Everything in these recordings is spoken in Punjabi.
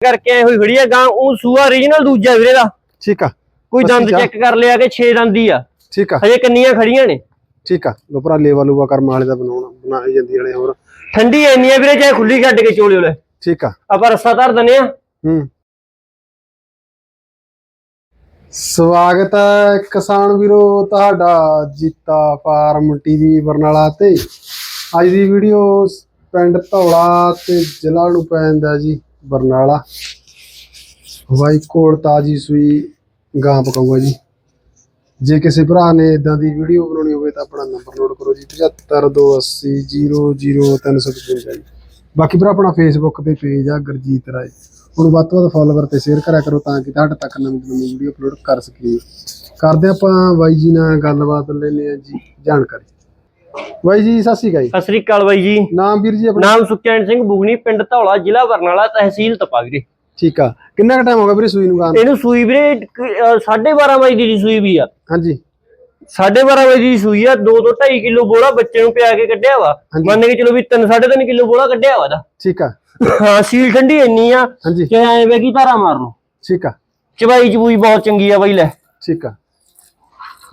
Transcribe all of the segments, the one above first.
ਕਰਕੇ ਆਏ ਹੋਈ ਖੜੀ ਆ ਗਾਂ ਉਹ ਸੂਆ ਓਰੀਜਨਲ ਦੂਜਾ ਵੀਰੇ ਦਾ। ਠੀਕ ਆ। ਕੋਈ ਦੰਦ। ਚੈੱਕ ਕਰ ਲਿਆ ਕਿ 6 ਦੰਦ ਹੀ ਆ। ਠੀਕ ਆ। ਹਜੇ ਕੰਨੀਆਂ ਖੜੀਆਂ ਨੇ? ਠੀਕ ਆ। ਲੋ ਭਰਾ ਲੇਵਾ ਲੂਵਾ ਕਰਮ ਵਾਲੇ ਦਾ ਬਣਾਉਣਾ ਬਣਾਈ ਜਾਂਦੀ ਵਾਲੇ ਹੋਰ। ਠੰਡੀ ਐਨੀ ਆ ਵੀਰੇ ਚਾਹੇ ਖੁੱਲੀ ਛੱਡ ਕੇ ਚੋਲੇ ਲੈ ਠੀਕ ਆ। ਆਪਾਂ ਰੱਸਾ ਧਰ ਦਨੇ ਆ। ਹੂੰ। ਸਵਾਗਤ ਹੈ ਕਿਸਾਨ ਵੀਰੋ ਤੁਹਾਡਾ ਜੀਤਾ ਫਾਰਮ ਟੀਵੀ ਬਰਨਾਲਾ ਤੇ। ਅੱਜ ਦੀ ਵੀਡੀਓ ਪਿੰਡ ਧੌਲਾ ਤੇ ਜ਼ਿਲ੍ਹਾ ਨੂੰ ਪੈਂਦਾ ਜੀ। ਬਰਨਾਲਾ। ਵਾਈ ਕੋਲ ਤਾਜੀ ਸੂਈ ਗਾਂ ਪਕਾਊਗਾ ਜੀ। ਜੇ ਕਿਸੇ ਭਰਾ ਨੇ ਇਦਾਂ ਦੀ ਵੀਡੀਓ ਬਣਾਉਣੀ ਹੋਵੇ ਤਾਂ ਆਪਣਾ ਨੰਬਰ ਨੋਟ ਕਰੋ ਜੀ 7528000355 ਜੀ। ਬਾਕੀ ਭਰਾ, ਆਪਣਾ ਫੇਸਬੁੱਕ ਤੇ ਪੇਜ ਆ, ਗੁਰਜੀਤ ਰਾਏ। ਹੁਣ ਵੱਧ ਤੋਂ ਵੱਧ ਫਾਲੋਵਰ ਤੇ ਸ਼ੇਅਰ ਕਰਿਆ ਕਰੋ ਤਾਂ ਕਿ ਤੁਹਾਡੇ ਤੱਕ ਨਵੀਂ ਤੋਂ ਨਵੀਂ ਵੀਡੀਓ ਅਪਲੋਡ ਕਰ ਸਕੀਏ। ਕਰਦੇ ਆਪਾਂ ਬਾਈ ਜੀ ਨਾਲ ਗੱਲਬਾਤ ਲੈਨੇ ਆ ਜੀ, ਜਾਣਕਾਰੀ। ਬਾਈ ਜੀ ਸਤਿ ਸ਼੍ਰੀ ਅਕਾਲ ਸਤਿ ਸ੍ਰੀ ਅਕਾਲ ਬਾਈ ਜੀ। ਨਾਮ ਵੀਰ ਜੀ ਆਪਣਾ? ਨਾਮ ਸੁਖਚੈਨ ਸਿੰਘ ਬੁਗਨੀ ਪਿੰਡ ਧੌਲਾ ਜ਼ਿਲ੍ਹਾ ਬਰਨਾਲਾ ਤਹਿਸੀਲ ਤਪਾ ਵੀਰੇ ਠੀਕ ਆ। ਕਿੰਨਾ ਕੁ ਟਾਈਮ ਹੋ ਗਿਆ ਵੀਰੇ ਸੂਈ ਨੂੰ ਗਾਂ ਨੂੰ? ਇਹਨੂੰ ਸੂਈ ਵੀਰੇ 12:30 ਵਜੇ ਦੀ ਸੂਈ ਵੀ ਆ। ਹਾਂਜੀ। 12:30 ਵਜੇ ਦੀ ਸੂਈ ਆ 2 ਤੋਂ 2.5 ਕਿਲੋ ਬੋਲਾ ਬੱਚੇ ਨੂੰ ਪਿਆ ਕੇ ਕੱਢਿਆ ਵਾ। ਮੰਨ ਕੇ ਚਲੋ ਵੀ 3 3.5 ਕਿਲੋ ਬੋਲਾ ਕੱਢਿਆ ਵਾ ਦਾ ਠੀਕ ਆ। ਹਾਂ ਸੀਲ ਠੰਡੀ ਇੰਨੀ ਆ ਕਿ ਐ ਵੇ ਕੀ ਧਾਰਾ ਮਾਰ ਲਓ ਠੀਕ ਆ। ਚਬਾਈ ਚਬੂਈ ਬਹੁਤ ਚੰਗੀ ਆ ਬਾਈ ਲੈ। ਠੀਕ ਆ।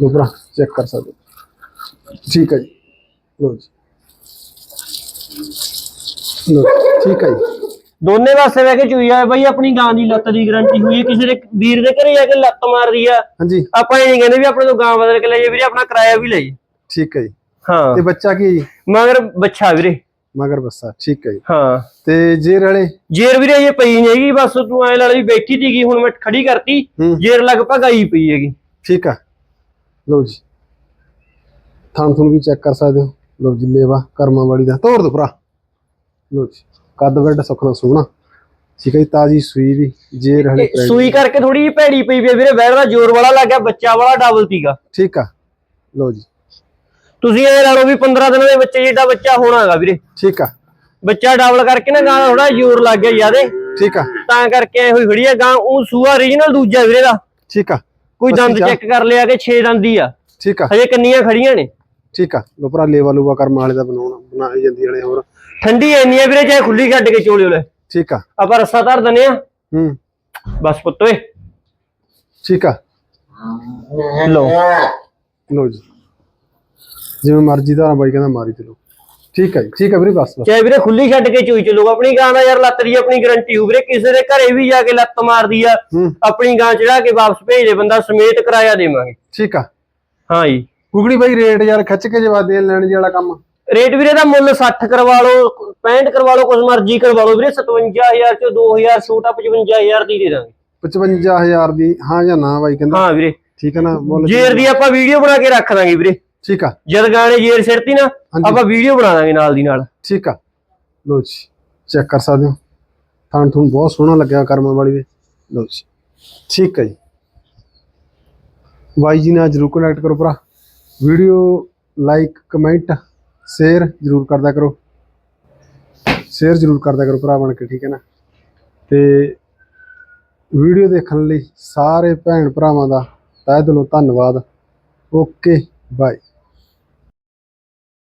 ਲੋ ਭਰਾ ਚੈੱਕ ਕਰ ਸਕਦੇ। ਠੀਕ ਆ ਜੀ। ਲੋ ਜੀ। ਲੋ ਠੀਕ ਜੀ। ਦੋਨੇ ਪਾਸੇ ਵੇ ਕੇ ਚੂਈ ਬਾਈ ਆਪਣੀ ਗਾਂ ਦੀ ਲੱਤ ਦੀ ਗਾਰੰਟੀ ਹੋਈ ਹੈ। ਕਿਸੇ ਦੇ ਵੀਰ ਦੇ ਘਰੇ ਜਾ ਕੇ ਲੱਤ ਮਾਰਦੀ ਆ। ਹਾਂਜੀ। ਆਪਾਂ ਇਹ ਨਹੀਂ ਕਹਿੰਦੇ ਵੀ ਆਪਣੇ ਤੋਂ ਗਾਂ ਬਦਲ ਕੇ ਲੈ ਜਾਈਏ ਵੀਰੇ ਆਪਣਾ ਕਿਰਾਇਆ ਵੀ ਲੈ ਠੀਕ ਹੈ ਜੀ। ਹਾਂ। ਤੇ ਬੱਚਾ ਕੀ ਹੈ ਜੀ? ਮਗਰ ਬੱਚਾ ਵੀਰੇ। ਮਗਰ ਬੱਸਾ ਠੀਕ ਹੈ ਜੀ। ਹਾਂ। ਤੇ ਜੇਰ ਵਾਲੇ? ਜੇਰ ਵੀਰੇ ਇਹ ਪਈ ਨਹੀਂ ਹੈਗੀ ਬਸ ਤੂੰ ਐ ਲਾ ਲਈ ਬੈਠੀ ਸੀਗੀ ਹੁਣ ਮੈਂ ਖੜੀ ਕਰਤੀ। ਹੂੰ। ਜੇਰ ਲਗਭਗ ਆਈ ਪਈ ਹੈਗੀ। ਠੀਕ ਆ। ਲਓ ਜੀ। ਥਣ ਥਣ ਵੀ ਚੈੱਕ ਕਰ ਸਕਦੇ ਹੋ। ਲਓ ਜੀ ਲੇਵਾ ਕਰਮਾਂ ਵਾਲੀ ਦਾ। ਤੋੜ ਦੋ ਭਰਾ। ਲਓ ਜੀ ਕੱਦ ਵੱਡ ਸੁਖਣਾ ਸੋਹਣਾ। ਠੀਕ ਹੈ ਜੀ ਤਾਜੀ ਸੂਈ ਵੀ ਜੇਰ ਹਲੇ ਇਹ ਸੂਈ ਕਰਕੇ ਥੋੜੀ ਜਿਹੀ ਭੈੜੀ ਪਈ ਵੀ ਵੀਰੇ ਬੈਠ ਦਾ ਜ਼ੋਰ ਵਾਲਾ ਲੱਗ ਗਿਆ ਬੱਚਾ ਵਾਲਾ ਡਬਲ ਤੀਗਾ ਠੀਕ ਆ। ਲਓ ਜੀ। ਤੁਸੀਂ ਇਹ ਲਾ ਲਓ ਵੀ 15 ਦਿਨਾਂ ਦੇ ਬੱਚੇ ਜਿੱਡਾ ਬੱਚਾ ਹੋਣਾ ਹੈਗਾ ਵੀਰੇ। ਠੀਕ ਆ। ਬੱਚਾ ਡਬਲ ਕਰਕੇ ਨਾ ਗਾਂ ਥੋੜਾ ਜ਼ੋਰ ਲੱਗ ਗਿਆ ਜਿਆਦੇ ਠੀਕ ਆ। ਤਾਂ ਕਰਕੇ ਐ ਹੋਈ ਖੜੀ ਆ ਗਾਂ ਉਹ ਸੂਆ ਓਰੀਜਨਲ ਦੂਜਾ ਵੀਰੇ ਦਾ। ਠੀਕ ਆ। ਕੋਈ ਦੰਦ। ਚੈੱਕ ਕਰ ਲਿਆ ਕਿ 6 ਦੰਦ ਹੀ ਆ। ਠੀਕ ਆ। ਹਜੇ ਕੰਨੀਆਂ ਖੜੀਆਂ ਨੇ? ਠੀਕ ਆ ਲਓ ਭਰਾ ਲੇਵਾ ਲੂਵਾ ਕਰਮਾਂ ਵਾਲੇ ਦਾ ਬਣਾਉਣਾ ਬਣਾਈ ਜਾਂਦੀ ਵਾਲੇ ਹੋਰ। ਠੰਡੀ ਐਨੀ ਆ ਵੀਰੇ ਚਾਹੇ ਖੁੱਲੀ ਛੱਡ ਕੇ ਚੋਲੇ ਲੈ ਠੀਕ ਆ। ਆਪਾਂ ਰੱਸਾ ਧਰ ਦਨੇ ਆ। ਹੂੰ। ਬਸ ਪੁੱਤ ਓਏ। ਠੀਕ ਆ। ਲਓ। ਲਓ ਜੀ। ਜਿਵੇਂ ਮਰਜ਼ੀ ਦਾ ਬਾਈ ਕਹਿੰਦਾ ਮਾਰੀ ਚਲੋ। ਠੀਕ ਹੈ ਜੀ ਠੀਕ ਹੈ ਵੀਰੇ ਬਸ ਚਾਹੇ ਵੀਰੇ ਖੁੱਲੀ ਛੱਡ ਕੇ ਚੋਈ ਚੱਲੂਗਾ ਆਪਣੀ ਗਾਂ ਦਾ ਯਾਰ ਲੱਤ ਦੀ ਆਪਣੀ ਗਾਰੰਟੀ ਹੋ ਵੀਰੇ। ਕਿਸੇ ਦੇ ਘਰੇ ਵੀ ਜਾ ਕੇ ਲੱਤ ਮਾਰਦੀ ਆ ਆਪਣੀ ਗਾਂ ਚੜਾ ਕੇ ਵਾਪਸ ਭੇਜ ਦੇ ਬੰਦਾ ਸਮੇਤ ਕਿਰਾਇਆ ਦੇਵਾਂਗੇ। ਠੀਕ ਆ। ਹਾਂ ਜੀ। ਗੁਗੜੀ ਬਾਈ ਰੇਟ ਯਾਰ ਖਿੱਚ ਕੇ ਜਵਾ ਦੇ ਲੈਣ ਜੀ ਵਾਲਾ ਕੰਮ। ਰੇਟ ਵੀਰੇ ਦਾ ਮੁੱਲ 60 ਕਰਵਾ ਲਓ 65 ਕਰਵਾ ਲਓ ਕੁਝ ਮਰਜ਼ੀ ਕਰਵਾ ਲਓ ਵੀਰੇ 57000 ਚੋਂ 2000 ਛੋਟਾ 55000 ਦੀ ਦੇ ਦਾਂਗੇ। 55000 ਦੀ ਹਾਂ ਜਾਂ ਨਾ ਬਾਈ ਕਹਿੰਦਾ। ਹਾਂ ਵੀਰੇ। ਠੀਕ ਹੈ ਨਾ ਮੁੱਲ ਜੇਰ ਦੀ ਆਪਾਂ ਵੀਡੀਓ ਬਣਾ ਕੇ ਰੱਖ ਦਾਂਗੇ ਵੀਰੇ। ਠੀਕ ਆ। ਜਦ ਗਾਣੇ ਜੇਰ ਸਿਰਤੀ ਨਾ। ਆਪਾਂ ਵੀਡੀਓ ਬਣਾ ਦਾਂਗੇ ਨਾਲ ਦੀ ਨਾਲ। ਠੀਕ ਆ। ਲੋ ਜੀ ਚੈੱਕ ਕਰ ਸਕਦੇ ਹੋ। ਥਾਂ ਥੂਣ ਬਹੁਤ ਸੋਹਣਾ ਲੱਗਿਆ ਕਰਮਾਂ ਵਾਲੀ ਦੇ। ਲੋ ਜੀ ਠੀਕ ਹੈ ਜੀ। ਬਾਈ ਜੀ ਨਾਲ ਜਰੂਰ ਕਨੈਕਟ ਕਰੋ ਭਰਾ। ਵੀਡੀਓ ਲਾਈਕ, ਕਮੈਂਟ, ਸ਼ੇਅਰ ਜਰੂਰ ਕਰਦਾ ਕਰੋ। ਸ਼ੇਅਰ ਜਰੂਰ ਕਰਦਾ ਕਰੋ ਭਰਾ ਬਣ ਕੇ, ਠੀਕ ਹੈ ਨਾ? ਤੇ ਵੀਡੀਓ ਦੇਖਣ ਲਈ ਸਾਰੇ ਭੈਣ ਭਰਾਵਾਂ ਦਾ ਤਹਿ ਦਿਲੋਂ ਧੰਨਵਾਦ। Okay, bye.